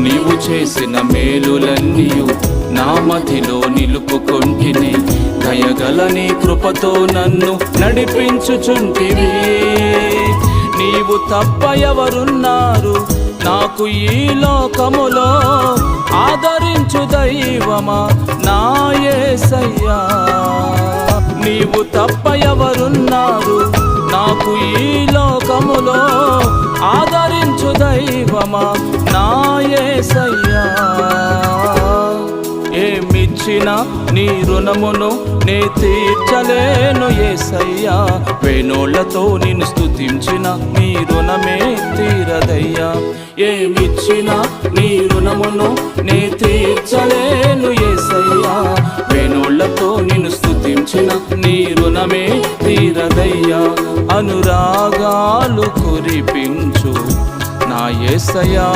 నీవు చేసిన మేలులన్నీయు నా మదిలో నిలుపుకొంటిని. దయగల నీ కృపతో నన్ను నడిపించుచుంటివి. నీవు తప్ప ఎవరున్నారు? నాకు ఈ లోకములో ఆదరించు దైవమా? నాయసయ్యా నీవు తప్ప ఎవరున్నారు? నాకు ఈ లోకములో ఆదరించు దైవమా? తీర్చిన నీ రుణమును నే తీర్చలేను ఏసయ్యా. వేణోళ్ళతో నిన్ను స్థుతించిన నీ రుణమే తీరదయ్యా. ఏమిచ్చిన నీ రుణమును నే తీర్చలేను ఏసయ్యా. వేణోళ్ళతో నిన్ను స్థుతించిన నీ రుణమే తీరదయ్యా. అనురాగాలు కురిపించు నా ఏసయ్యా.